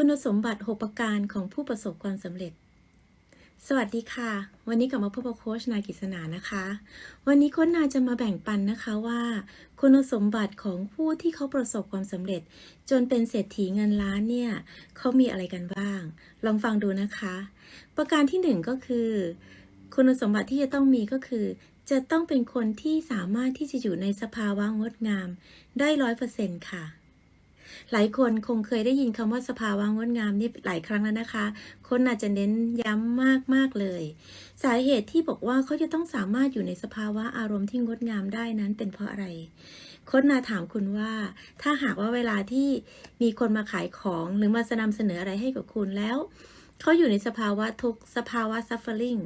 คุณสมบัติ 6 ประการของผู้ประสบความสำเร็จ สวัสดีค่ะ วันนี้กลับมาพบกับโค้ชนากิษณานะคะ วันนี้โค้ชนาจะมาแบ่งปันนะคะว่า คุณสมบัติของผู้ที่เขาประสบความสำเร็จ จนเป็นเศรษฐีเงินล้านเนี่ยเขามีอะไรกันบ้าง ลองฟังดูนะคะ ประการที่หนึ่งก็คือ คุณสมบัติที่จะต้องมีก็คือ จะต้องเป็นคนที่สามารถที่จะอยู่ในสภาวะงดงาม ได้ร้อยเปอร์เซ็นต์ค่ะ หลายคนคงเคยได้ยินคำว่าสภาวะงดงามนี่หลายครั้งแล้วนะคะ คนอาจจะเน้นย้ำมากมากเลย สาเหตุที่บอกว่าเขาจะต้องสามารถอยู่ในสภาวะอารมณ์ที่งดงามได้นั้นเป็นเพราะอะไรค้นาถามคุณว่า ถ้าหากว่าเวลาที่มีคนมาขายของหรือมาสนำเสนออะไรให้กับคุณแล้ว เขาอยู่ในสภาวะทุกสภาวะ suffering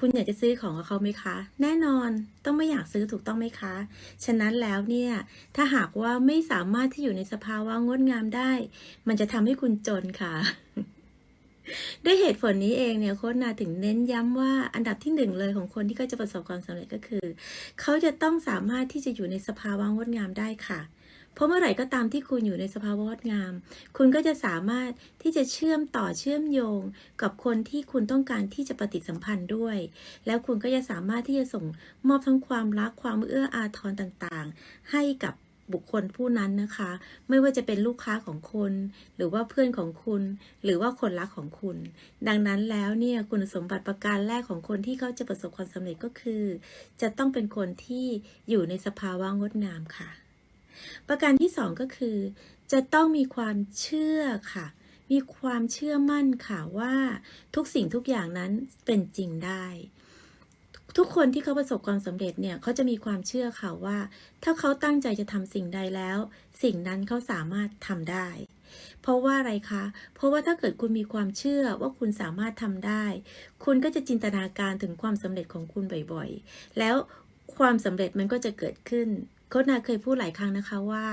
คุณอยากจะซื้อของกับเขาไหมคะ แน่นอนต้องไม่อยากซื้อถูกต้องไหมคะ ฉะนั้นแล้วเนี่ย ถ้าหากว่าไม่สามารถที่อยู่ในสภาวะงดงามได้ มันจะทำให้คุณจนค่ะ ด้วยเหตุผลนี้เองเนี่ยโค้ชนาถึงเน้นย้ำว่าอันดับที่หนึ่งเลยของคนที่เขาจะประสบความสำเร็จก็คือ เขาจะต้องสามารถที่จะอยู่ในสภาวะงดงามได้ค่ะ เพราะเมื่อไหร่ก็ตามที่คุณอยู่ในสภาวะงดงาม คุณก็จะสามารถที่จะเชื่อมต่อเชื่อมโยง กับคนที่คุณต้องการที่จะปฏิสัมพันธ์ด้วย แล้วคุณก็จะสามารถที่จะส่งมอบทั้งความรักความเอื้ออาทรต่างๆ ให้กับบุคคลผู้นั้นนะคะ ไม่ว่าจะเป็นลูกค้าของคุณหรือว่าเพื่อนของคุณ หรือว่าคนรักของคุณ ดังนั้นแล้วเนี่ยคุณสมบัติประการแรกของคนที่เขาจะประสบความสำเร็จก็คือ จะต้องเป็นคนที่อยู่ในสภาวะงดงามค่ะ ประการที่สองก็คือ จะต้องมีความเชื่อค่ะ มีความเชื่อมั่นค่ะว่าทุกสิ่งทุกอย่างนั้นเป็นจริงได้ ทุกคนที่เขาประสบความสำเร็จเนี่ยเขาจะมีความเชื่อค่ะว่า ถ้าเขาตั้งใจจะทำสิ่งใดแล้ว สิ่งนั้นเขาสามารถทำได้ เพราะว่าอะไรคะ เพราะว่าถ้าเกิดคุณมีความเชื่อว่าคุณสามารถทำได้ คุณก็จะจินตนาการถึงความสำเร็จของคุณบ่อยๆ แล้วความสำเร็จมันก็จะเกิดขึ้น ค้ชนาเคยพูดหลายครั้งนะคะว่า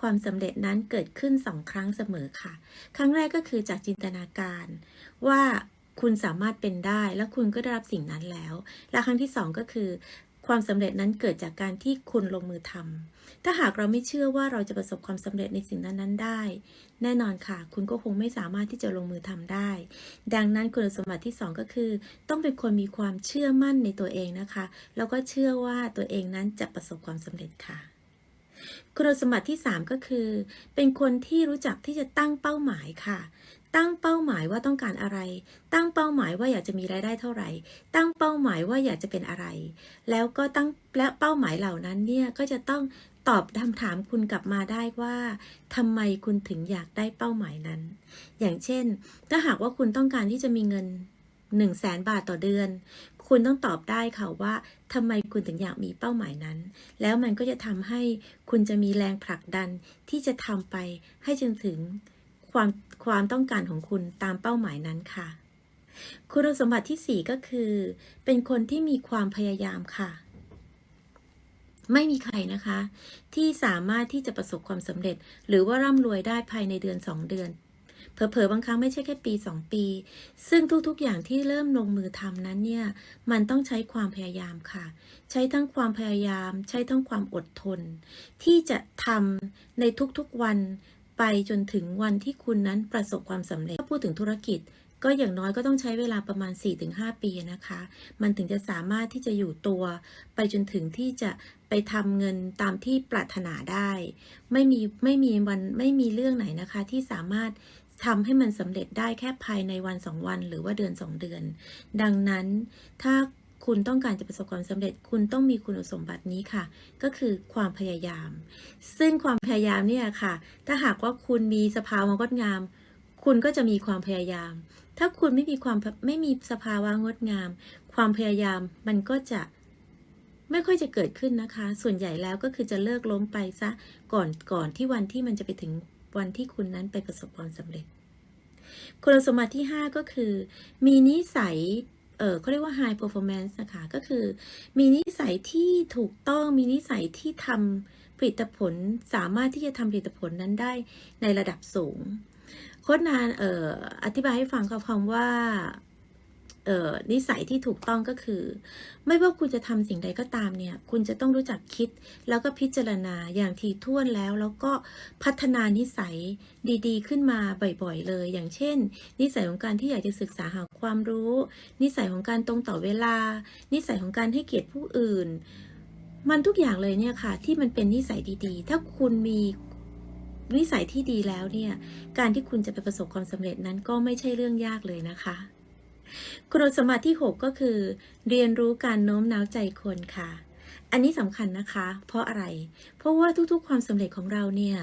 ความสำเร็จนั้นเกิดขึ้นสองครั้งเสมอค่ะ ครั้งแรกก็คือจากจินตนาการ ว่าคุณสามารถเป็นได้ แล้วคุณก็ได้รับสิ่งนั้นแล้ว และครั้งที่สองก็คือ ความสำเร็จนั้นเกิดจากการที่คุณลงมือทำถ้าหากเราไม่เชื่อว่าเราจะประสบความสำเร็จในสิ่งนั้นๆได้ แน่นอนค่ะ คุณก็คงไม่สามารถที่จะลงมือทำได้ ดังนั้นคุณสมบัติที่สองก็คือ ต้องเป็นคนมีความเชื่อมั่นในตัวเองนะคะ แล้วก็เชื่อว่าตัวเองนั้นจะประสบความสำเร็จค่ะคุณสมบัติที่ 3 ก็คือ เป็นคนที่รู้จักที่จะตั้งเป้าหมายค่ะ ตั้งเป้าหมายว่าต้องการอะไร ตั้งเป้าหมายว่าอยากจะมีรายได้เท่าไหร่ ตั้งเป้าหมายว่าอยากจะเป็นอะไร แล้วก็ตั้งและเป้าหมายเหล่านั้นเนี่ยก็จะต้องตอบคำถามคุณกลับมาได้ว่าทำไมคุณถึงอยากได้เป้าหมายนั้น อย่างเช่น ถ้าหากว่าคุณต้องการที่จะมีเงิน1 0 0 0 0แสนบาทต่อเดือน คุณต้องตอบได้ค่ะว่าทำไมคุณถึงอยากมีเป้าหมายนั้น แล้วมันก็จะทำให้คุณจะมีแรงผลักดันที่จะทำไปให้จนถึงความ ความต้องการของคุณตามเป้าหมายนั้นค่ะ คุณสมบัติที่ 4 ก็คือ เป็นคนที่มีความพยายามค่ะ ไม่มีใครนะคะ ที่สามารถที่จะประสบความสำเร็จ หรือว่าร่ำรวยได้ภายในเดือน 2 เดือนเผลอๆบางครั้งไม่ใช่แค่ปี 2 ปี ซึ่งทุกๆอย่างที่เริ่มลงมือทำนั้นเนี่ย มันต้องใช้ความพยายามค่ะ ใช้ทั้งความพยายาม ใช้ทั้งความอดทน ที่จะทำในทุกๆวัน ไปจนถึงวันที่คุณนั้นประสบความสำเร็จ ถ้าพูดถึงธุรกิจ ก็อย่างน้อยก็ต้องใช้เวลาประมาณ 4-5 ปีนะคะ มันถึงจะสามารถที่จะอยู่ตัว ไปจนถึงที่จะไปทำเงินตามที่ปรารถนาได้ ไม่มีไม่มีวันไม่มีเรื่องไหนนะคะที่สามารถทำให้มันสำเร็จได้แค่ภายในวันสองวันหรือว่าเดือนสองเดือน ดังนั้นถ้า คุณต้องการจะประสบความสำเร็จ คุณต้องมีคุณสมบัตินี้ค่ะ ก็คือความพยายาม ซึ่งความพยายามเนี่ยค่ะ ถ้าหากว่าคุณมีสภาวะงดงาม คุณก็จะมีความพยายาม ถ้าคุณไม่มีความไม่มีสภาวะงดงาม ความพยายามมันก็จะไม่ค่อยจะเกิดขึ้นนะคะ ส่วนใหญ่แล้วก็คือจะเลิกล้มไปซะก่อนก่อนที่วันที่มันจะไปถึงวันที่คุณนั้นไปประสบความสำเร็จ คุณสมบัติที่ 5 ก็คือ มีนิสัย เออเขาเรียกว่า high performance นะคะ ก็คือมีนิสัยที่ถูกต้อง มีนิสัยที่ทำผลิตผล สามารถที่จะทำผลิตผลนั้นได้ในระดับสูง โค้ดนานเอ่ออธิบายให้ฟังคำว่า นิสัยที่ถูกต้องก็คือ ไม่ว่าคุณจะทำสิ่งใดก็ตามเนี่ย คุณจะต้องรู้จักคิด แล้วก็พิจารณาอย่างถี่ถ้วนแล้ว แล้วก็พัฒนานิสัยดีๆ ขึ้นมาบ่อยๆเลย อย่างเช่น นิสัยของการที่อยากจะศึกษาหาความรู้ นิสัยของการตรงต่อเวลา นิสัยของการให้เกียรติผู้อื่น มันทุกอย่างเลยเนี่ยค่ะ ที่มันเป็นนิสัยดีๆ ถ้าคุณมีนิสัยที่ดีแล้วเนี่ย การที่คุณจะไปประสบความสำเร็จนั้นก็ไม่ใช่เรื่องยากเลยนะคะ คุณสมบัติที่ 6 ก็คือ เรียนรู้การโน้มน้าวใจคนค่ะ อันนี้สำคัญนะคะ เพราะอะไร เพราะว่าทุกๆ ความสำเร็จของเราเนี่ย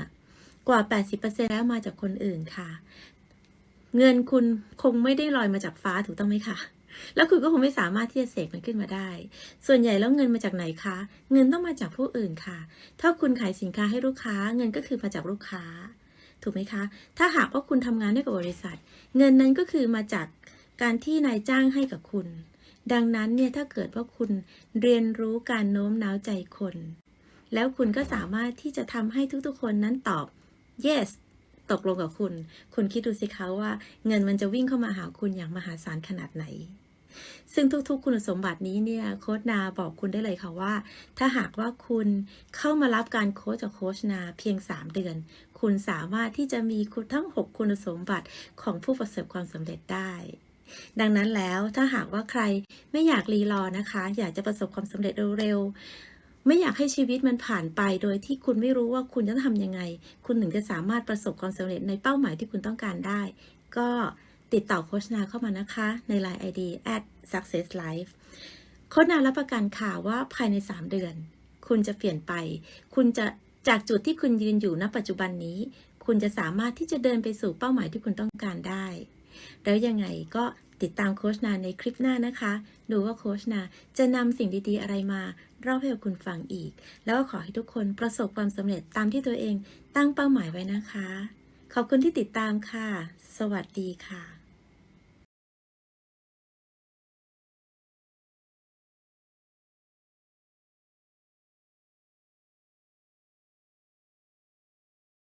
กว่า 80%แล้วมาจากคนอื่นค่ะ เงินคุณคงไม่ได้ลอยมาจากฟ้าถูกต้องไหมคะแล้วคุณก็คงไม่สามารถที่จะเสกมันขึ้นมาได้ ส่วนใหญ่แล้วเงินมาจากไหนคะ เงินต้องมาจากผู้อื่นค่ะ ถ้าคุณขายสินค้าให้ลูกค้า เงินก็คือมาจากลูกค้า ถูกไหมคะ ถ้าหากว่าคุณทำงานให้กับบริษัท เงินนั้นก็คือมาจาก การที่นายจ้างให้กับคุณ ดังนั้นเนี่ยถ้าเกิดว่าคุณเรียนรู้การโน้มน้าวใจคน แล้วคุณก็สามารถที่จะทำให้ทุกๆ คนนั้นตอบ yes ตกลงกับคุณ คุณคิดดูสิคะว่า เงินมันจะวิ่งเข้ามาหาคุณอย่างมหาศาลขนาดไหน ซึ่งทุกๆ คุณสมบัตินี้เนี่ยโค้ชนาบอกคุณได้เลยค่ะว่า ถ้าหากว่าคุณเข้ามารับการโค้ชจากโค้ชนาเพียง 3 เดือน คุณสามารถที่จะมีทั้ง 6 คุณสมบัติของผู้ประสบความสำเร็จได้ ดังนั้นแล้วถ้าหากว่าใครไม่อยากรีรอนะคะ อยากจะประสบความสำเร็จเร็วๆ ไม่อยากให้ชีวิตมันผ่านไปโดยที่คุณไม่รู้ว่าคุณจะทำยังไง คุณถึงจะสามารถประสบความสำเร็จในเป้าหมายที่คุณต้องการได้ ก็ติดต่อโคชนาเข้ามานะคะใน Line ID at success life โคชนารับประกันค่ะว่าภายใน 3 เดือน คุณจะเปลี่ยนไป คุณจะจากจุดที่คุณยืนอยู่ณปัจจุบันนี้ คุณจะสามารถที่จะเดินไปสู่เป้าหมายที่คุณต้องการได้ แล้วยังไงก็ติดตามโคชนาในคลิปหน้านะคะ ดูว่าโคชนาจะนำสิ่งดีๆ อะไรมาเล่าให้กับคุณฟังอีก แล้วก็ขอให้ทุกคนประสบความสำเร็จตามที่ตัวเองตั้งเป้าหมายไว้นะคะ ขอบคุณที่ติดตามค่ะ สวัสดีค่ะ